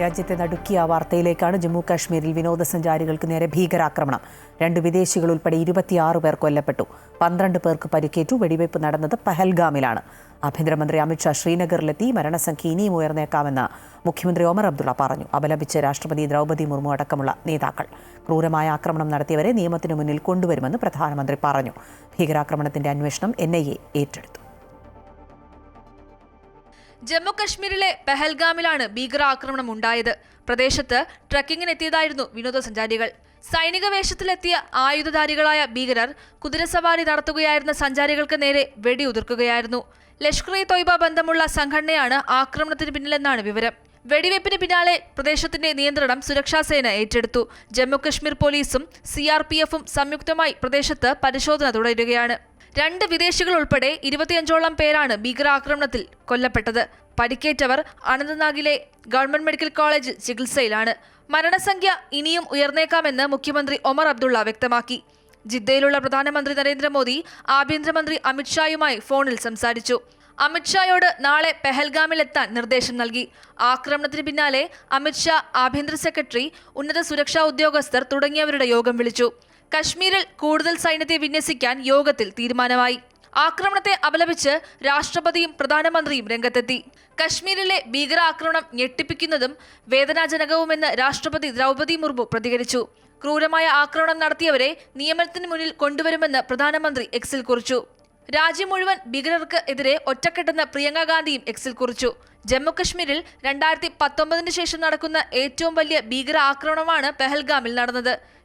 രാജ്യത്തെ നടുക്കിയ വാർത്തയിലേക്കാണ് ജമ്മു കാശ്മീരിൽ വിനോദസഞ്ചാരികൾക്ക് നേരെ ഭീകരാക്രമണം. രണ്ട് വിദേശികൾ ഉൾപ്പെടെ ഇരുപത്തിയാറ് പേർ കൊല്ലപ്പെട്ടു. പന്ത്രണ്ട് പേർക്ക് പരിക്കേറ്റു. വെടിവയ്പ് നടന്നത് പഹൽഗാമിലാണ്. ആഭ്യന്തരമന്ത്രി അമിത്ഷാ ശ്രീനഗറിലെത്തി. മരണസംഖ്യ ഇനിയും ഉയർന്നേക്കാമെന്ന് മുഖ്യമന്ത്രി ഒമർ അബ്ദുള്ള പറഞ്ഞു. അപലപിച്ച് രാഷ്ട്രപതി ദ്രൗപദി മുർമു അടക്കമുള്ള നേതാക്കൾ. ക്രൂരമായ ആക്രമണം നടത്തിയവരെ നിയമത്തിനു മുന്നിൽ കൊണ്ടുവരുമെന്ന് പ്രധാനമന്ത്രി പറഞ്ഞു. ഭീകരാക്രമണത്തിന്റെ അന്വേഷണം എൻ ഏറ്റെടുത്തു. ജമ്മു കശ്മീരിലെ പെഹൽഗാമിലാണ് ഭീകരാക്രമണം ഉണ്ടായത്. പ്രദേശത്ത് ട്രക്കിങ്ങിനെത്തിയതായിരുന്നു വിനോദസഞ്ചാരികൾ. സൈനിക വേഷത്തിലെത്തിയ ആയുധധാരികളായ ഭീകരർ കുതിരസവാരി നടത്തുകയായിരുന്ന സഞ്ചാരികൾക്ക് നേരെ വെടിയുതിർക്കുകയായിരുന്നു. ലഷ്കർ ഇ തൊയ്ബ ബന്ധമുള്ള സംഘടനയാണ് ആക്രമണത്തിന് പിന്നിലെന്നാണ് വിവരം. വെടിവയ്പ്പിന് പിന്നാലെ പ്രദേശത്തിന്റെ നിയന്ത്രണം സുരക്ഷാസേന ഏറ്റെടുത്തു. ജമ്മുകശ്മീർ പോലീസും സി ആർ പി എഫും സംയുക്തമായി പ്രദേശത്ത് പരിശോധന തുടരുകയാണ്. രണ്ട് വിദേശികൾ ഉൾപ്പെടെ ഇരുപത്തിയഞ്ചോളം പേരാണ് ഭീകരാക്രമണത്തിൽ കൊല്ലപ്പെട്ടത്. പരിക്കേറ്റവർ അനന്തനാഗിലെ ഗവൺമെന്റ് മെഡിക്കൽ കോളേജ് ചികിത്സയിലാണ്. മരണസംഖ്യ ഇനിയും ഉയർന്നേക്കാമെന്ന് മുഖ്യമന്ത്രി ഒമർ അബ്ദുള്ള വ്യക്തമാക്കി. ജിദ്ദയിലുള്ള പ്രധാനമന്ത്രി നരേന്ദ്രമോദി ആഭ്യന്തരമന്ത്രി അമിത്ഷായുമായി ഫോണിൽ സംസാരിച്ചു. അമിത്ഷായോട് നാളെ പെഹൽഗാമിലെത്താൻ നിർദ്ദേശം നൽകി. ആക്രമണത്തിന് പിന്നാലെ അമിത്ഷാ ആഭ്യന്തര സെക്രട്ടറി ഉന്നത സുരക്ഷാ ഉദ്യോഗസ്ഥർ തുടങ്ങിയവരുടെ യോഗം വിളിച്ചു. കശ്മീരിൽ കൂടുതൽ സൈന്യത്തെ വിന്യസിക്കാൻ യോഗത്തിൽ തീരുമാനമായി. ആക്രമണത്തെ അപലപിച്ച് രാഷ്ട്രപതിയും പ്രധാനമന്ത്രിയും രംഗത്തെത്തി. കശ്മീരിലെ ഭീകരാക്രമണം ഞെട്ടിപ്പിക്കുന്നതും വേദനാജനകവുമെന്ന് രാഷ്ട്രപതി ദ്രൗപതി മുർമു പ്രതികരിച്ചു. ക്രൂരമായ ആക്രമണം നടത്തിയവരെ നിയമത്തിന് മുന്നിൽ കൊണ്ടുവരുമെന്ന് പ്രധാനമന്ത്രി എക്സിൽ കുറിച്ചു. രാജ്യം മുഴുവൻ ഭീകരർക്ക് എതിരെ ഒറ്റക്കെട്ടെന്ന് പ്രിയങ്ക ഗാന്ധിയും എക്സിൽ കുറിച്ചു. ജമ്മുകശ്മീരിൽ രണ്ടായിരത്തി പത്തൊമ്പതിന് ശേഷം നടക്കുന്ന ഏറ്റവും വലിയ ഭീകര ആക്രമണമാണ് പെഹൽഗാമിൽ നടന്നത്.